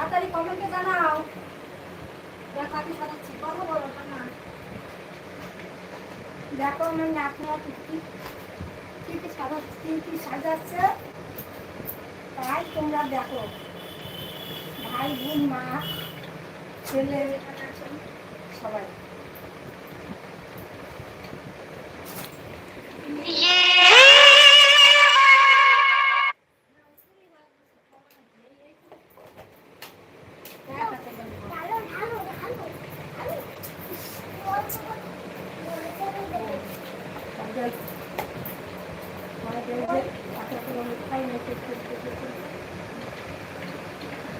তাড়াতাড়ি কমেন্টে জানাও। কাকে সাজাচ্ছি কথা বলো না দেখো আমার নাতনা কি কি কি সাজাচ্ছে কি কি সাজাচ্ছে। তাই তোমরা দেখো, ভাই বোন, মা ছেলে, সবাই।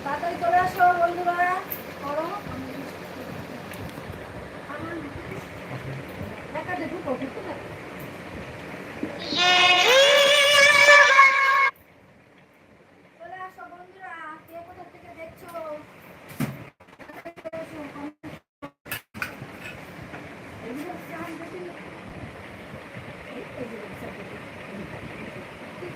তাড়াতাড়ি চলে আসো বন্ধুরা করো দেখা দেখো কত চলে আসো বন্ধুরা কে কোথা থেকে দেখছ এগুলো চাল বেশি এই এই যে চাল বেশি। কি দিলো? ওকে, ওকে। তোমার হাত আমার থেকে মনে হয়? Yes, এই যে। বন্ধুরা কই কে কোথায় আছো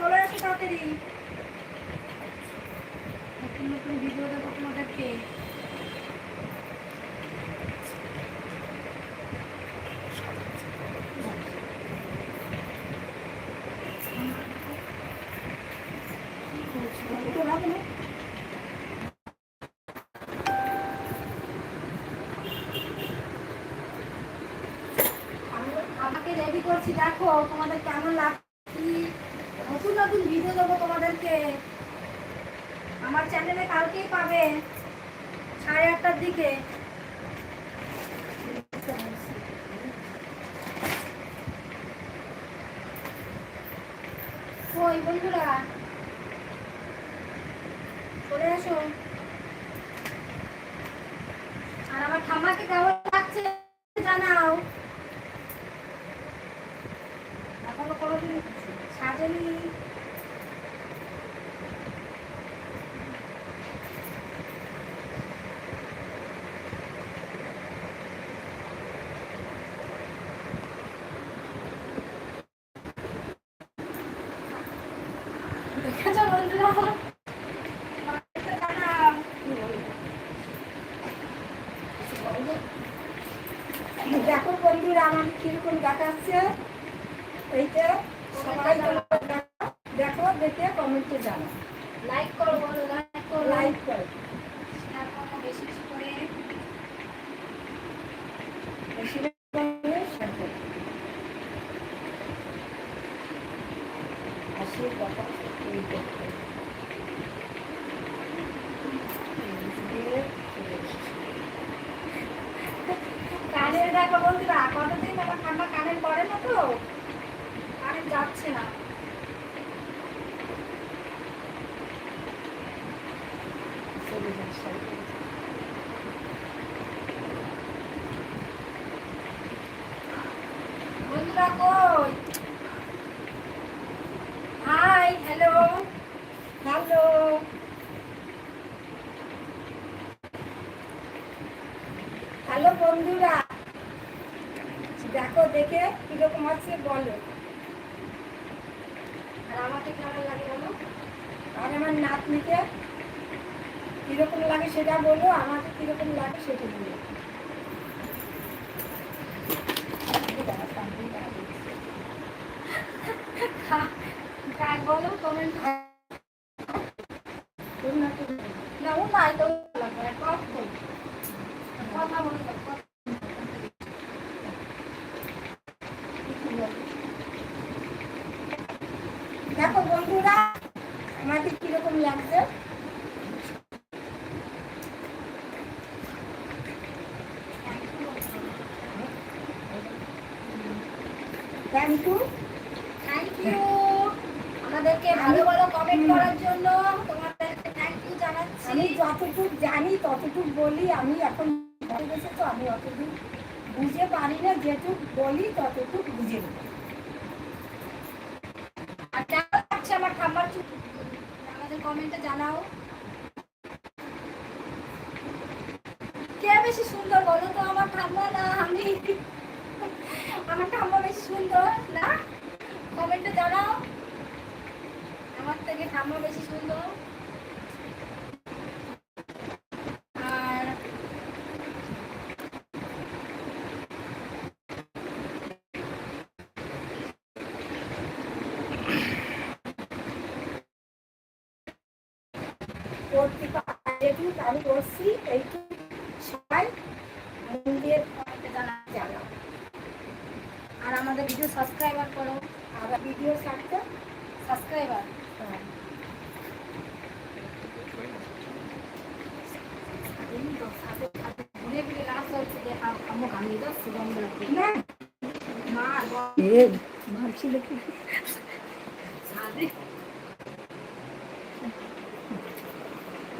চলে আসো তাড়াতাড়ি। নতুন নতুন ভিডিও দেবো তোমাদেরকে। আমাকে রেডি করছি, দেখো তোমাদের কেমন লাগছে। নতুন নতুন ভিডিও দেবো তোমাদেরকে। আমার চ্যানেলে কালকেই পাবে, সাড়ে আটটার দিকে। ওই বন্ধুরা চলে আসো আর আমার ঠাম্মাকে কেমন লাগছে জানাও। এখনও কোনোদিন সাজেনি দেখেছ বন্ধুরা আমাকে জানাও। দেখো বন্ধুরা আমার কীরকম দেখাচ্ছে। এইটা সবাই দেখো, দেখো কমেন্টে জানো। লাইক করো বলো লাইক করো। লাইক করো। শেয়ার করো বেশি বেশি করে বেশি বেশি করে share করো। আর সেই কথা এই দেখো। কানের দেখো বন্ধুরা কতদিন আমার ঠান্ডা কানের পড়ে না তো কানের যাচ্ছে না হ্যালো বন্ধুরা। দেখো দেখে কীরকম আছে বলো। আর আমাকে কেমন লাগে আর আমার নাতনিকে কীরকম লাগে সেটা বলো আমাকে কীরকম লাগে সেটা বলো। কাক বলো কমেন্ট না ও নাই তো লাগবে কথা থ্যাংক ইউ থ্যাংক ইউ আমাদেরকে ভালো ভালো কমেন্ট করার জন্য তোমাদেরকে থ্যাংক ইউ জানাচ্ছি। আমি যতটুকু জানি ততটুকু বলি আমি এখন ঘরে গেছে তো আমি অতটুকু বুঝে পারি না যেটুক বলি ততটুকু বুঝে নিই আর কেমন লাগছে আমার কমেন্টে জানাও। কে বেশি সুন্দর বলো তো আমার ঠাম্মা না আমি আমার ঠাম্মা বেশি সুন্দর, না? কমেন্টে জানাও। আমার থেকে ঠাম্মা বেশি সুন্দর। আমি করছি এই সবাই আমাদের ভিডিও সাবস্ক্রাইবার করো। আর ভিডিও ছাড়তে সাবস্ক্রাইবার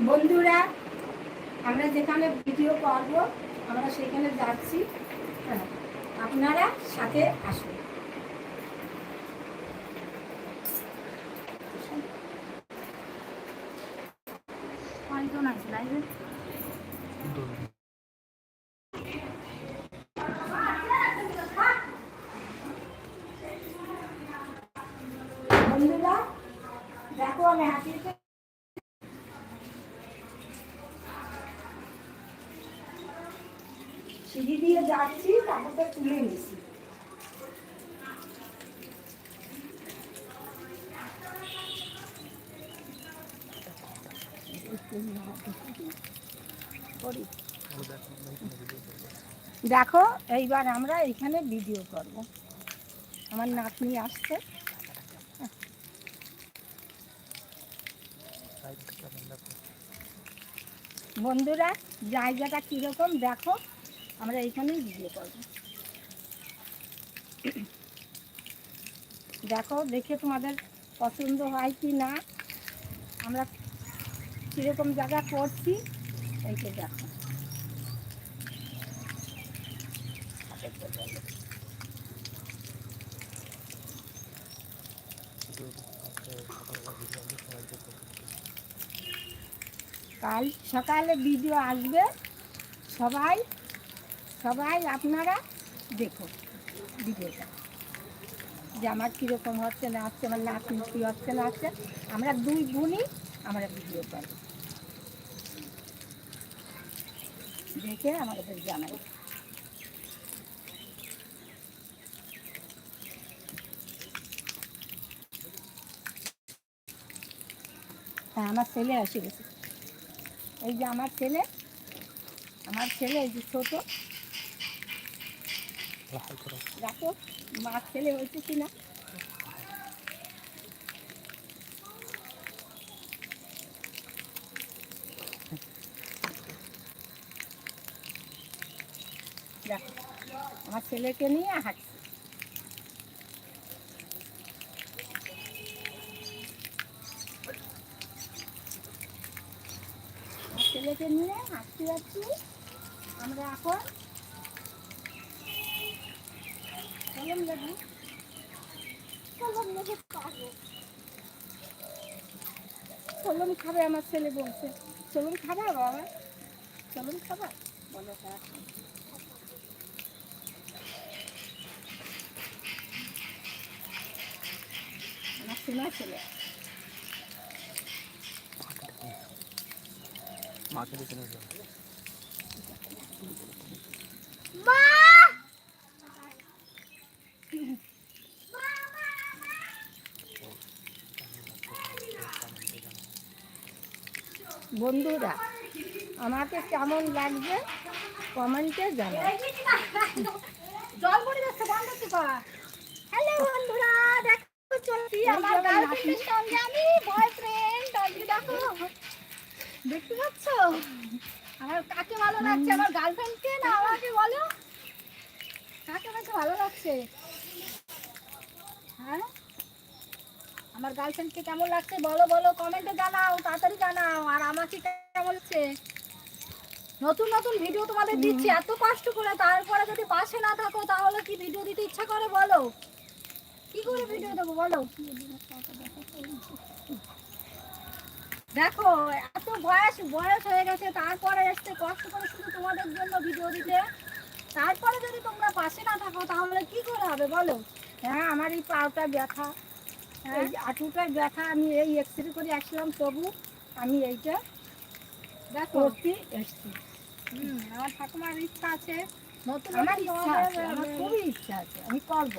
বন্ধুরা আমরা যেখানে ভিডিও করব আমরা সেখানে যাচ্ছি। হ্যাঁ, আপনারা সাথে আসুন। বন্ধুরা দেখো আমি হাতিতে সিঁড়ি দিয়ে যাচ্ছি তারপরে তুলে নিছি দেখো, এইবার আমরা এখানে ভিডিও করব। আমার নাতনি আসছে। বন্ধুরা, জায়গাটা কীরকম? দেখো, আমরা এইখানেই ভিডিও করব। দেখো, দেখে তোমাদের পছন্দ হয় কি না? আমরা কীরকম জায়গা করছি এইটা দেখো। কাল সকালে ভিডিও আসবে। সবাই সবাই আপনারা দেখো। ভিডিওটা। যে আমার কীরকম হচ্ছে না হচ্ছে, আমার নাতনি কী হচ্ছে না হচ্ছে, আমরা দুই বোনই আমরা ভিডিও করব দেখে আমাদের জানাই। হ্যাঁ আমার ছেলে এসে গেছে। এই যে আমার ছেলে আমার ছেলে এই যে ছোট ছেলে কিনা? আমার ছেলেকে নিয়ে হাঁটছি। ছেলেকে নিয়ে আমরা এখন। কলম খাবে আমার ছেলে বলছে। চলুন খাবা বাবা। চলুন খাবা। বলো আমার শোনা ছেলে। মাকে ডেকে নিয়ে যাও। বন্ধুরা আমাকে কেমন লাগবে কমেন্টে জানাও। জল পড়ে যাচ্ছে বন্ধ করতে কর হ্যালো বন্ধুরা দেখো চলছি আমার এই যে আমার গার্লফ্রেন্ডের সঙ্গে আমি বয়ফ্রেন্ড আজকে দেখো। দেখতে পাচ্ছ? আমার কাকে ভালো লাগছে? আমার গার্লফ্রেন্ডকে না আমাকে বলো? কাকে আমাকে ভালো লাগছে? হ্যাঁ? আমার গার্লফ্রেন্ডকে কেমন লাগছে? বলো বলো কমেন্টে জানাও তাড়াতাড়ি জানাও আর আমাকে কেমন লাগছে নতুন নতুন ভিডিও তোমাদের দিচ্ছি এত কষ্ট করে তারপরে যদি পাশে না থাকো তাহলে কি ভিডিও দিতে ইচ্ছা করে? বলো। কি করে ভিডিও দেবো? বলো। দেখো এত বয়স বয়স হয়ে গেছে তারপরে এসছে কষ্ট করে শুধু তোমাদের জন্য ভিডিও দিতে। তারপরে যদি তোমরা পাশে না থাকো তাহলে কি করে হবে? বলো। হ্যাঁ আমার এই পাওটা ব্যথা? এই আঁটুটার ব্যথা আমি এই এক্স রে করে আসলাম তবু আমি এইটা করতে এসছি। হুম, আমার ঠাকুমার ইচ্ছা আছে। আমার ইচ্ছা আছে আমার খুবই ইচ্ছা আছে আমি করব।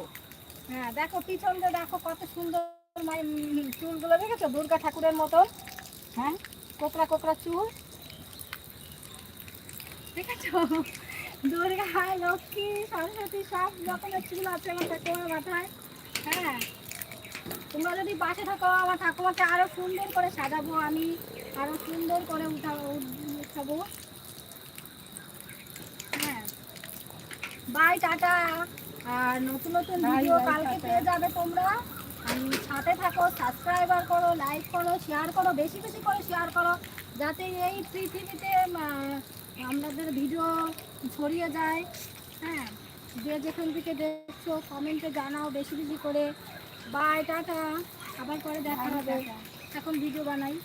হ্যাঁ দেখো পিছনটা দেখো কত সুন্দর মানে, চুলগুলো দেখেছ? দুর্গা ঠাকুরের মতো। হ্যাঁ কোকড়া কোকড়া চুল। দেখেছ? দুর্গা লক্ষ্মী সরস্বতী সব রকমের চুল আছে আমার ঠাকুমার মাথায়। হ্যাঁ তোমরা যদি পাশে থাকো আমার ঠাকুমাকে আরও সুন্দর করে সাজাবো আমি আরও সুন্দর করে উঠাবো উঠাবো। হ্যাঁ। By tata. আর নতুন নতুন ভিডিও কালকে পেয়ে যাবে তোমরা। সাথে থাকো সাবস্ক্রাইবার করো লাইক করো শেয়ার করো বেশি বেশি করে শেয়ার করো যাতে এই পৃথিবীতে আমাদের ভিডিও ছড়িয়ে যায়। হ্যাঁ। যে যেখান থেকে দেখছ কমেন্টে জানাও বেশি বেশি করে। Bye tata. আবার পরে দেখা হবে। এখন ভিডিও বানাই।